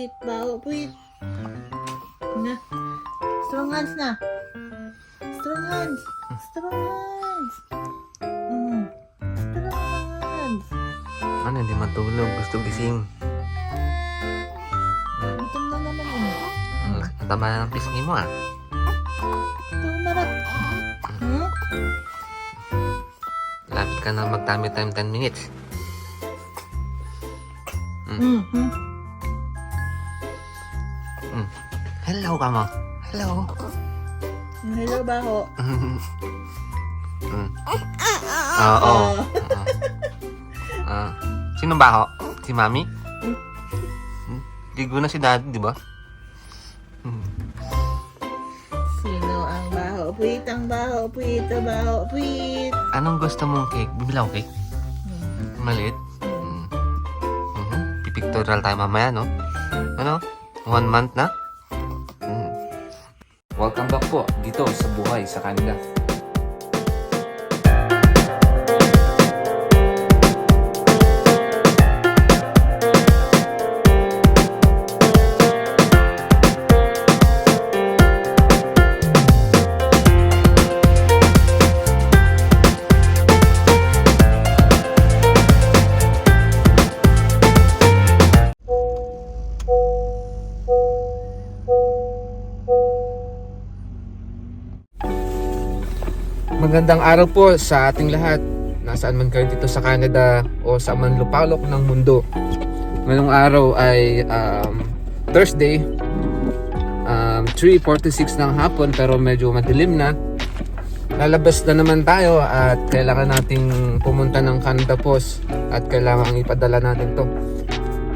puwit, baho, puwit. Na. Strong hands na. Strong hands. Strong hands. Mm. Strong hands. Ano, hindi matulog. Gusto gising. Gutom na naman eh. Ang tama na ng pisngi mo ah. Ito, marap. Hmm? Lapit ka na mag-tummy time 10 minutes. Mm. Hmm. Hello ka mo. Hello. Hello, baho. Hmm. Oo. Oo. Ah. Sino ba ako? Si Mami? Ligo na si Daddy, di ba? Sino ang baho? Puwit, ang baho, puwit, ang baho, puwit. Anong gusto mong cake? Bibili ako cake? Hmm. Maliit? Hmm. Mhm. Pipictorial tayo mamaya, no? Ano? One month na? Welcome back po dito sa Buhay sa Canada. Magandang araw po sa ating lahat. Nasaan man kayo dito sa Canada o sa man lupalok ng mundo. Ngayong araw ay um, Thursday. Um, 3.46 ng hapon pero medyo madilim na. Lalabas na naman tayo at kailangan nating pumunta ng Canada Post at kailangan ipadala natin to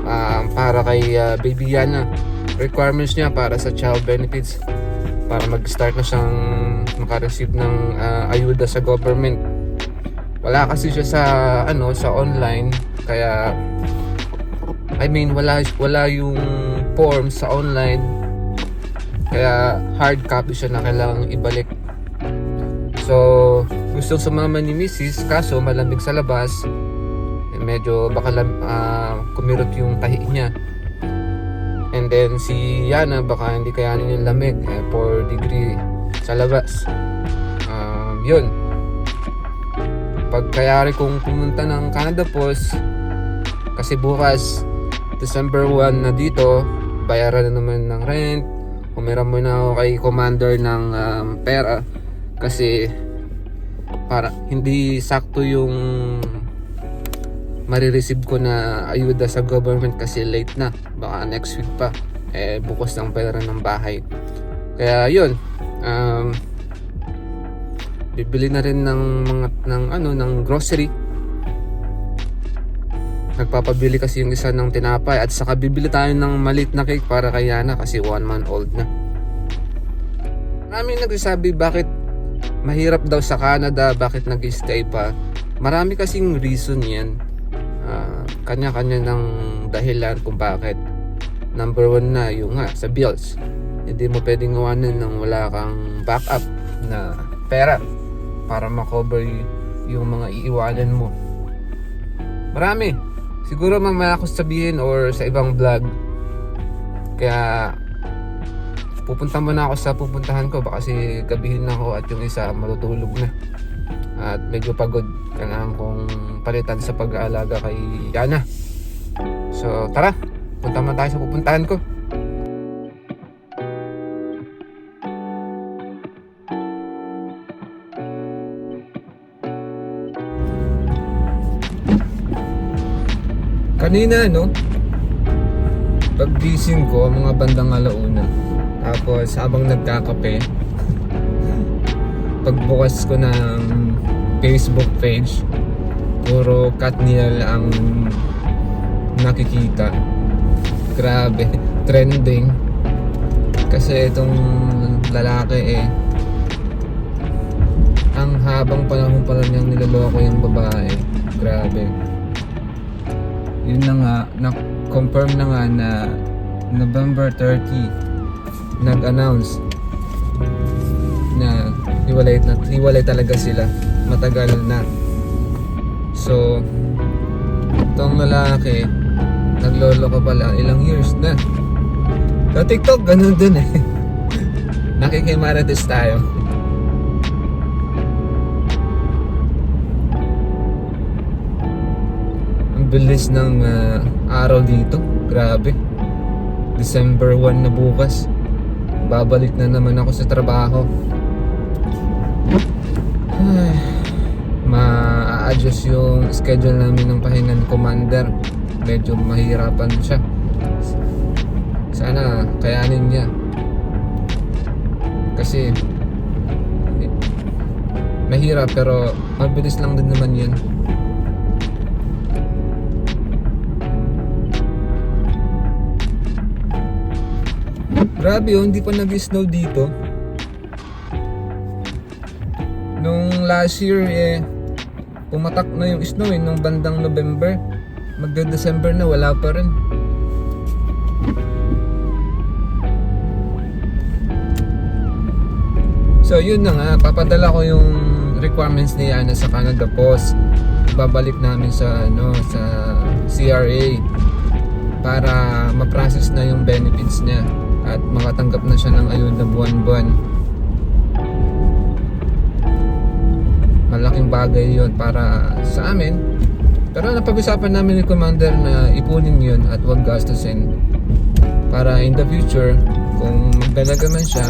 um, para kay uh, Baby Yana. Requirements niya para sa child benefits para mag-start na siyang makareceive ng ah, ayuda sa government. Wala kasi siya sa ano sa online kaya I mean wala wala yung form sa online kaya hard copy siya na kailangang ibalik. So, gusto sumama ni Mrs. kaso malamig sa labas. Medyo baka ah, kumirot yung tahi niya. And then si Yana baka hindi kayanin yung lamig eh, 4 degree sa labas. Um, yun. Pagkayari kong pumunta ng Canada Post kasi bukas December 1 na dito bayaran na naman ng rent. Humiram muna ako kay commander ng um, pera. Kasi para hindi sakto yung marireceive ko na ayuda sa government kasi late na. Baka next week pa. Eh bukas ng pera ng bahay. Kaya yun um, bibili na rin ng mga ng ano ng grocery nagpapabili kasi yung isa ng tinapay at saka bibili tayo ng malit na cake para kay Yana kasi one month old na maraming nagsasabi bakit mahirap daw sa Canada bakit nag-stay pa marami kasing reason yan Ah, kanya-kanya ng dahilan kung bakit. Number one na yung nga sa bills. Hindi mo pwedeng gawanan nang wala kang backup na pera para makover yung mga iiwanan mo. Marami. Siguro mamaya ko sabihin or sa ibang vlog. Kaya pupunta muna ako sa pupuntahan ko baka kasi gabihin na ako at yung isa matutulog na at medyo pagod kailangan kong palitan sa pag-aalaga kay Yana so tara punta man tayo sa pupuntahan ko kanina no? Paggising ko mga bandang alauna. Tapos habang nagkakape pagbukas ko ng Facebook page puro Katniel ang nakikita. Grabe trending. Kasi itong lalaki eh ang habang panahon pala niyang niloloko yung babae grabe yun na nga na-confirm na nga na November 30 nag-announce na hiwalay, na, hiwalay talaga sila matagal na so itong lalaki naglolo ko pala ilang years na Sa TikTok, ganun din eh. Nakikimarites tayo. Bilis ng ah, araw dito. Grabe. December 1 na bukas. Babalik na naman ako sa trabaho. Ma-adjust yung schedule namin ng pahinga ni Commander. Medyo mahirapan siya. Sana kayanin niya. Kasi eh, mahirap pero mabilis lang din naman yun. Grabe oh, hindi pa nag-snow dito. Nung last year eh, pumatak na yung snow eh, nung bandang November. Magda-December na, wala pa rin. So yun na nga, papadala ko yung requirements ni Yana sa Canada Post. Babalik namin sa ano sa CRA para ma-process na yung benefits niya at makatanggap na siya ng ayuda buwan-buwan. Malaking bagay yun para sa amin. Pero napag-usapan namin ni Commander na ipunin yun at wag gastusin para in the future kung magdalaga man siya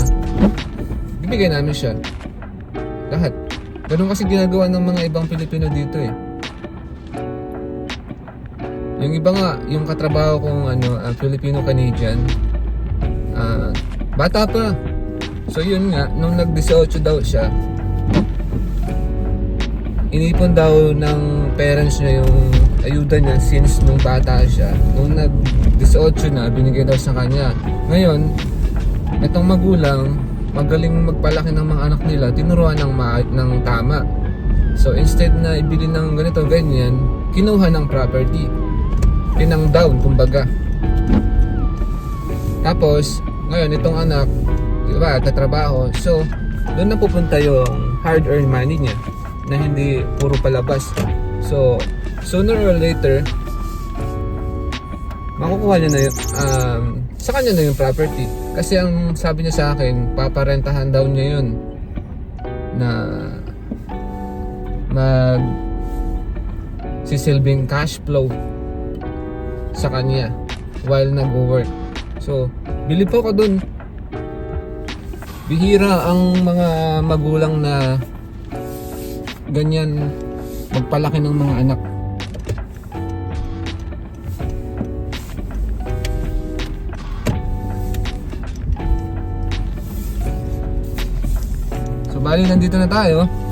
bibigay namin siya. Lahat. Ganun kasi ginagawa ng mga ibang Pilipino dito eh. Yung iba nga, yung katrabaho kong ano, ah, Filipino-Canadian, bata pa. So yun nga, nung nag-18 daw siya, inipon daw ng parents niya yung ayuda niya since nung bata siya. Nung nag-18 na, binigay daw sa kanya. Ngayon, itong magulang, magaling magpalaki ng mga anak nila, tinuruan ng, ma- ng tama. So instead na ibili ng ganito, ganyan, kinuha ng property. Pinang down, kumbaga. Tapos, ngayon, itong anak, di ba, tatrabaho. So, doon na pupunta yung hard-earned money niya na hindi puro palabas. So, sooner or later, makukuha niya na yung, um, sa kanya na yung property. Kasi ang sabi niya sa akin, paparentahan daw niya yun na mag sisilbing cash flow sa kanya while nag-work. So, bilib po ako dun. Bihira ang mga magulang na ganyan magpalaki ng mga anak. So, bali nandito na tayo.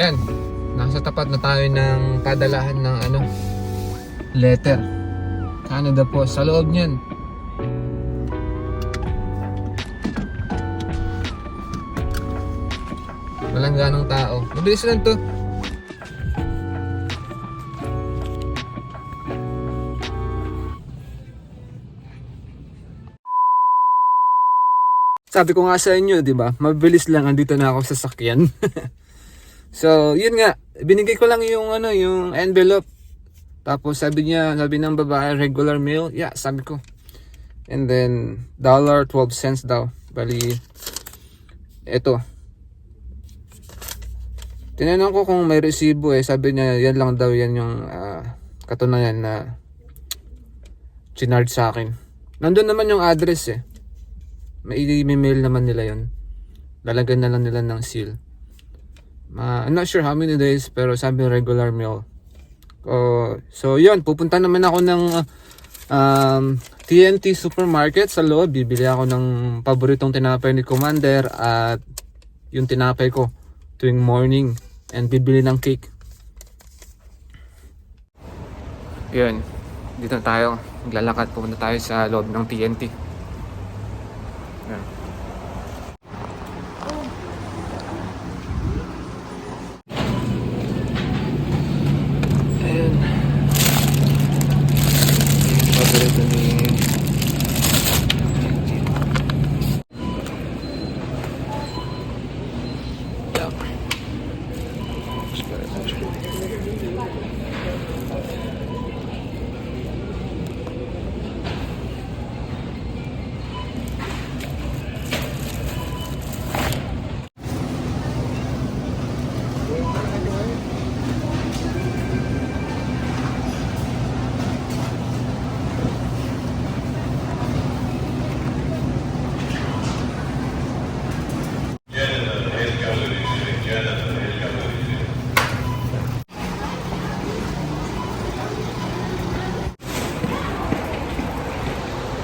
Yan. Nasa tapat na tayo ng padalahan ng ano letter. Canada po sa loob niyan. Walang ganong tao. Mabilis lang to. Sabi ko nga sa inyo, di ba? Mabilis lang andito na ako sa sakyan. So, yun nga, binigay ko lang yung ano, yung envelope. Tapos sabi niya, sabi ng babae, regular meal. Yeah, sabi ko. And then, dollar 12 cents daw. Bali, eto. Tinanong ko kung may resibo eh. Sabi niya, yan lang daw, yan yung ah, katunayan na chinard sa akin. Nandun naman yung address eh. May i-mail naman nila yon Lalagyan na lang nila ng seal. Uh, I'm not sure how many days pero sabi regular meal. Uh, so yun, pupunta naman ako ng um, TNT supermarket sa loob. Bibili ako ng paboritong tinapay ni Commander at yung tinapay ko tuwing morning and bibili ng cake. Yun, dito tayo. Maglalakad pupunta tayo sa loob ng TNT.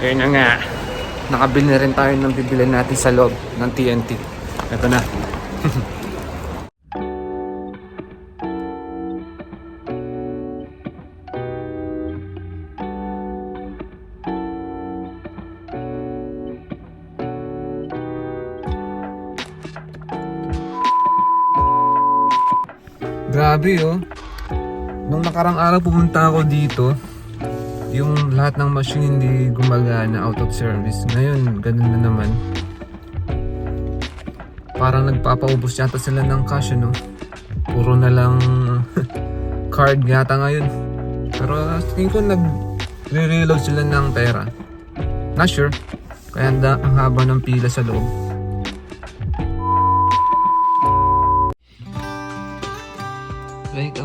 Kaya na nga, nakabili na rin tayo ng bibili natin sa loob ng TNT. Ito na. Grabe oh. Nung nakarang araw pumunta ako dito, yung lahat ng machine hindi gumagana out of service. Ngayon, ganun na naman. Parang nagpapaubos yata sila ng cash, ano? Puro na lang card yata ngayon. Pero tingin ko nag-reload sila ng pera. Not sure. Kaya ang da- ang haba ng pila sa loob. Wake